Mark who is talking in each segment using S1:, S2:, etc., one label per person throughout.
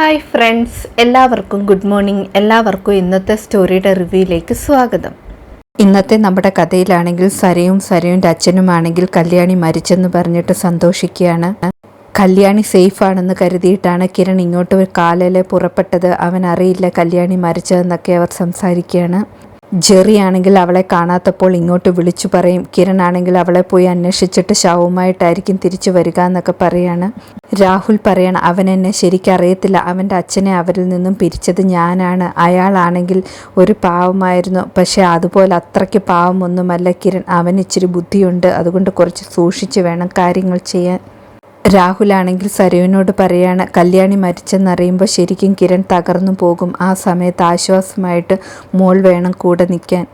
S1: Hi friends എല്ലാവർക്കും good morning എല്ലാവർക്കും ഇന്നത്തെ സ്റ്റോറിയുടെ റിവ്യൂയിലേക്ക് സ്വാഗതം. ഇന്നത്തെ നമ്മുടെ കഥയിലാണെങ്കിൽ സരയും സരയുടെ അച്ഛനുമാണെങ്കിൽ കല്യാണി മരിച്ചെന്ന് പറഞ്ഞിട്ട് സന്തോഷിക്കുകയാണ്. കല്യാണി സേഫ് ആണെന്ന് കരുതിയിട്ടാണ് കിരൺ ഇങ്ങോട്ട് കാലയിലെ പുറപ്പെട്ടത്. അവൻ അറിയില്ല കല്യാണി മരിച്ചതെന്നൊക്കെ അവർ സംസാരിക്കുകയാണ്. ജെറി ആണെങ്കിൽ അവളെ കാണാത്തപ്പോൾ ഇങ്ങോട്ട് വിളിച്ചു പറയും. കിരൺ ആണെങ്കിൽ അവളെ പോയി അന്വേഷിച്ചിട്ട് ശവവുമായിട്ടായിരിക്കും തിരിച്ചു വരിക എന്നൊക്കെ പറയാണ്. രാഹുൽ പറയണം അവൻ എന്നെ ശരിക്കറിയത്തില്ല അവന്റെ അച്ഛനെ അവരിൽ നിന്നും പിരിച്ചത് ഞാനാണ്. അയാളാണെങ്കിൽ ഒരു പാവമായിരുന്നു. പക്ഷേ അതുപോലെ അത്രയ്ക്ക് പാവമൊന്നുമല്ല കിരൺ. അവൻ ഇച്ചിരി ബുദ്ധിയുണ്ട്. അതുകൊണ്ട് കുറച്ച് സൂക്ഷിച്ച് വേണം കാര്യങ്ങൾ ചെയ്യാൻ. രാഹുലാണെങ്കിൽ സരുവിനോട് പറയാണ് കല്യാണി മരിച്ചെന്നറിയുമ്പോൾ ശരിക്കും കിരൺ തകർന്നു പോകും. ആ സമയത്ത് ആശ്വാസമായിട്ട് മോൾ വേണം കൂടെ നിൽക്കാൻ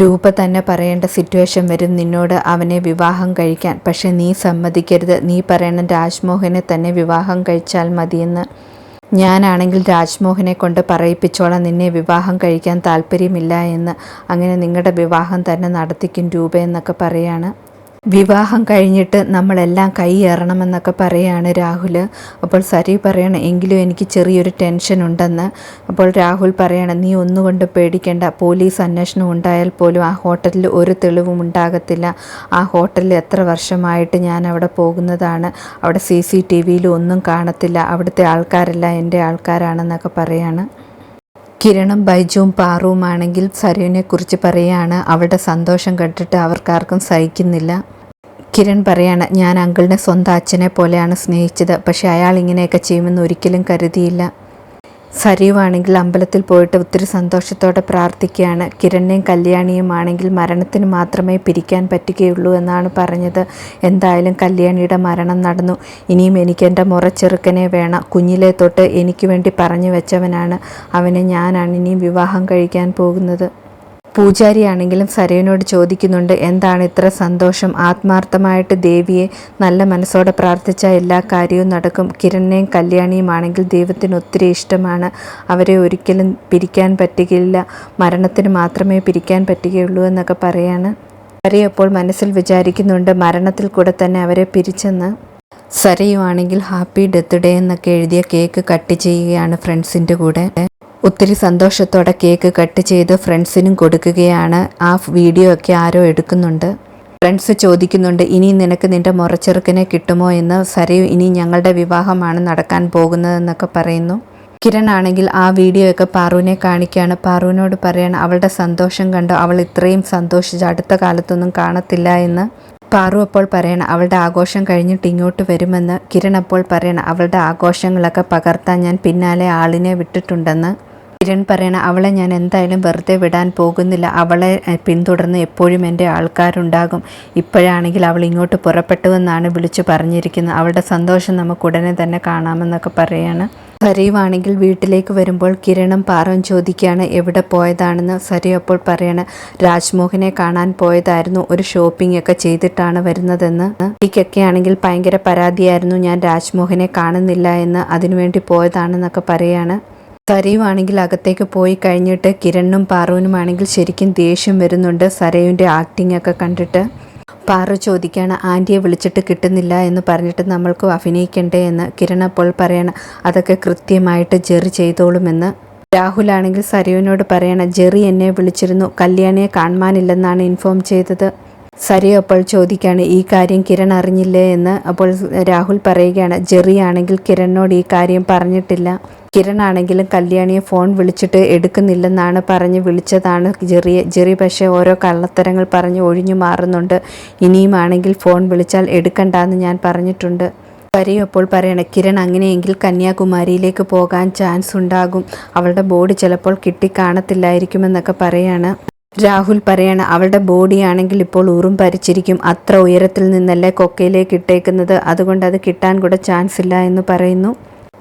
S1: രൂപ തന്നെ പറയേണ്ട സിറ്റുവേഷൻ വരും. നിന്നോട് അവനെ വിവാഹം കഴിക്കാൻ. പക്ഷെ നീ സമ്മതിക്കരുത്. നീ പറയണം രാജ്മോഹനെ തന്നെ വിവാഹം കഴിച്ചാൽ മതിയെന്ന്. ഞാനാണെങ്കിൽ രാജ്മോഹനെ കൊണ്ട് പറയിപ്പിച്ചോളാം. നിന്നെ വിവാഹം കഴിക്കാൻ താല്പര്യമില്ല എന്ന്. അങ്ങനെ നിങ്ങളുടെ വിവാഹം തന്നെ നടത്തിക്കും രൂപ എന്നൊക്കെ പറയാണ്. വിവാഹം കഴിഞ്ഞിട്ട് നമ്മളെല്ലാം കൈയേറണമെന്നൊക്കെ പറയാണ് രാഹുൽ അപ്പോൾ സരി പറയണം എങ്കിലും എനിക്ക് ചെറിയൊരു ടെൻഷൻ ഉണ്ടെന്ന് അപ്പോൾ രാഹുൽ പറയണം നീ ഒന്നുകൊണ്ട് പേടിക്കേണ്ട. പോലീസ് അന്വേഷണം ഉണ്ടായാൽ പോലും ആ ഹോട്ടലിൽ ഒരു തെളിവും ഉണ്ടാകത്തില്ല. ആ ഹോട്ടലിൽ എത്ര വർഷമായിട്ട് ഞാൻ അവിടെ പോകുന്നതാണ്. അവിടെ സി സി ടി വിയിൽ ഒന്നും കാണത്തില്ല. അവിടുത്തെ ആൾക്കാരല്ല എന്റെ ആൾക്കാരാണെന്നൊക്കെ പറയാണ്. കിരണും ബൈജുവും പാറുവുമാണെങ്കിൽ സരുവിനെക്കുറിച്ച് പറയുകയാണ് അവളുടെ സന്തോഷം കണ്ടിട്ട് അവർക്കാർക്കും സഹിക്കുന്നില്ല. കിരൺ പറയാണ് ഞാൻ അങ്കിളിനെ സ്വന്തം അച്ഛനെ പോലെയാണ് സ്നേഹിച്ചത്. പക്ഷേ അയാൾ ഇങ്ങനെയൊക്കെ ചെയ്യുമെന്ന് ഒരിക്കലും കരുതിയില്ല. സരീവാണെങ്കിൽ അമ്പലത്തിൽ പോയിട്ട് ഒത്തിരി സന്തോഷത്തോടെ പ്രാർത്ഥിക്കുകയാണ്. കിരണിനെയും കല്യാണിയും ആണെങ്കിൽ മരണത്തിന് മാത്രമേ പിരിക്കാൻ പറ്റുകയുള്ളൂ എന്നാണ് പറഞ്ഞത്. എന്തായാലും കല്യാണിയുടെ മരണം നടന്നു. ഇനിയും എനിക്ക് എന്റെ മുറച്ചെറുക്കനെ വേണം. കുഞ്ഞിലെ തൊട്ട് എനിക്ക് വേണ്ടി പറഞ്ഞു വെച്ചവനാണ്. അവനെ ഞാനാണ് ഇനിയും വിവാഹം കഴിക്കാൻ പോകുന്നത്. പൂജാരിയാണെങ്കിലും സരയനോട് ചോദിക്കുന്നുണ്ട് എന്താണ് ഇത്ര സന്തോഷം? ആത്മാർത്ഥമായിട്ട് ദേവിയെ നല്ല മനസ്സോടെ പ്രാർത്ഥിച്ച എല്ലാ കാര്യവും നടക്കും. കിരണിനെയും കല്യാണിയും ആണെങ്കിൽ ദൈവത്തിന് ഒത്തിരി ഇഷ്ടമാണ്. അവരെ ഒരിക്കലും പിരിക്കാൻ പറ്റുകയില്ല. മരണത്തിന് മാത്രമേ പിരിക്കാൻ പറ്റുകയുള്ളൂ എന്നൊക്കെ പറയാണ്. അപ്പോൾ മനസ്സിൽ വിചാരിക്കുന്നുണ്ട് മരണത്തിൽ കൂടെ തന്നെ അവരെ പിരിച്ചെന്ന്. സരയുവാണെങ്കിൽ ഹാപ്പി ഡെത്ത് ഡേ എന്നൊക്കെ എഴുതിയ കേക്ക് കട്ട് ചെയ്യുകയാണ് ഫ്രണ്ട്സിന്റെ കൂടെ. ഒത്തിരി സന്തോഷത്തോടെ കേക്ക് കട്ട് ചെയ്ത് ഫ്രണ്ട്സിനും കൊടുക്കുകയാണ്. ആ വീഡിയോ ഒക്കെ ആരോ എടുക്കുന്നുണ്ട്. ഫ്രണ്ട്സ് ചോദിക്കുന്നുണ്ട് ഇനി നിനക്ക് നിന്റെ മുറച്ചെറുക്കനെ കിട്ടുമോ എന്ന്? സരയു ഇനി ഞങ്ങളുടെ വിവാഹമാണ് നടക്കാൻ പോകുന്നതെന്നൊക്കെ പറയുന്നു. കിരൺ ആണെങ്കിൽ ആ വീഡിയോ ഒക്കെ പാറുവിനെ കാണിക്കുകയാണ്. പാറുവിനോട് പറയാണ് അവളുടെ സന്തോഷം കണ്ട്? അവൾ ഇത്രയും സന്തോഷിച്ച് അടുത്ത കാലത്തൊന്നും കാണത്തില്ല എന്ന്. പാറു അപ്പോൾ പറയണം അവളുടെ ആഘോഷം കഴിഞ്ഞിട്ട് ഇങ്ങോട്ട് വരുമെന്ന്. കിരൺ അപ്പോൾ പറയണം അവളുടെ ആഘോഷങ്ങളൊക്കെ പകർത്താൻ ഞാൻ പിന്നാലെ ആളിനെ വിട്ടിട്ടുണ്ടെന്ന്. കിരൺ പറയണ അവളെ ഞാൻ എന്തായാലും വെറുതെ വിടാൻ പോകുന്നില്ല. അവളെ പിന്തുടർന്ന് എപ്പോഴും എന്റെ ആൾക്കാരുണ്ടാകും. ഇപ്പോഴാണെങ്കിൽ അവൾ ഇങ്ങോട്ട് പുറപ്പെട്ടുവെന്നാണ് വിളിച്ചു പറഞ്ഞിരിക്കുന്നത്. അവളുടെ സന്തോഷം നമുക്ക് ഉടനെ തന്നെ കാണാമെന്നൊക്കെ പറയാണ്. സരീവാണെങ്കിൽ വീട്ടിലേക്ക് വരുമ്പോൾ കിരണും പാറും ചോദിക്കുകയാണ് എവിടെ പോയതാണെന്ന്? സരി അപ്പോൾ പറയാണ് രാജ്മോഹനെ കാണാൻ പോയതായിരുന്നു. ഒരു ഷോപ്പിംഗ് ഒക്കെ ചെയ്തിട്ടാണ് വരുന്നതെന്ന്. എനിക്കൊക്കെ ആണെങ്കിൽ ഭയങ്കര പരാതിയായിരുന്നു. ഞാൻ രാജ്മോഹനെ കാണുന്നില്ല എന്ന് അതിനുവേണ്ടി പോയതാണെന്നൊക്കെ പറയാണ്. സരയുവാണെങ്കിൽ അകത്തേക്ക് പോയി കഴിഞ്ഞിട്ട് കിരണ്ണും പാറുവിനുമാണെങ്കിൽ ശരിക്കും ദേഷ്യം വരുന്നുണ്ട് സരയുവിന്റെ ആക്ടിംഗ് ഒക്കെ കണ്ടിട്ട്. പാറു ചോദിക്കുകയാണ് ആന്റിയെ വിളിച്ചിട്ട് കിട്ടുന്നില്ല എന്ന് പറഞ്ഞിട്ട് നമ്മൾക്ക് അഭിനയിക്കണ്ടേ എന്ന്? കിരൺ അപ്പോൾ പറയണം അതൊക്കെ കൃത്യമായിട്ട് ജെറി ചെയ്തോളുമെന്ന്. രാഹുലാണെങ്കിൽ സരയുവിനോട് പറയണം ജെറി എന്നെ വിളിച്ചിരുന്നു കല്യാണിയെ കാണുവാനില്ലെന്നാണ് ഇൻഫോം ചെയ്തത്. സരി അപ്പോൾ ചോദിക്കുകയാണ് ഈ കാര്യം കിരൺ അറിഞ്ഞില്ലേ? എന്ന് അപ്പോൾ രാഹുൽ പറയുകയാണ് ജെറി ആണെങ്കിൽ കിരണിനോട് ഈ കാര്യം പറഞ്ഞിട്ടില്ല. കിരൺ ആണെങ്കിലും കല്യാണിയെ ഫോൺ വിളിച്ചിട്ട് എടുക്കുന്നില്ലെന്നാണ് പറഞ്ഞ് വിളിച്ചതാണ് ജെറിയ ജെറി പക്ഷേ ഓരോ കള്ളത്തരങ്ങൾ പറഞ്ഞ് ഒഴിഞ്ഞു മാറുന്നുണ്ട്. ഇനിയുമാണെങ്കിൽ ഫോൺ വിളിച്ചാൽ എടുക്കണ്ടെന്ന് ഞാൻ പറഞ്ഞിട്ടുണ്ട്. പരിയപ്പോൾ പറയണം കിരൺ അങ്ങനെയെങ്കിൽ കന്യാകുമാരിയിലേക്ക് പോകാൻ ചാൻസ് ഉണ്ടാകും. അവളുടെ ബോഡി ചിലപ്പോൾ കിട്ടിക്കാണത്തില്ലായിരിക്കുമെന്നൊക്കെ പറയാണ്. രാഹുൽ പറയാണ് അവളുടെ ബോഡിയാണെങ്കിൽ ഇപ്പോൾ ഊറും പരിച്ചിരിക്കും. അത്ര ഉയരത്തിൽ നിന്നല്ലേ കൊക്കയിലേക്ക് ഇട്ടേക്കുന്നത്. അതുകൊണ്ട് അത് കിട്ടാൻ കൂടെ ചാൻസ് ഇല്ല എന്ന് പറയുന്നു.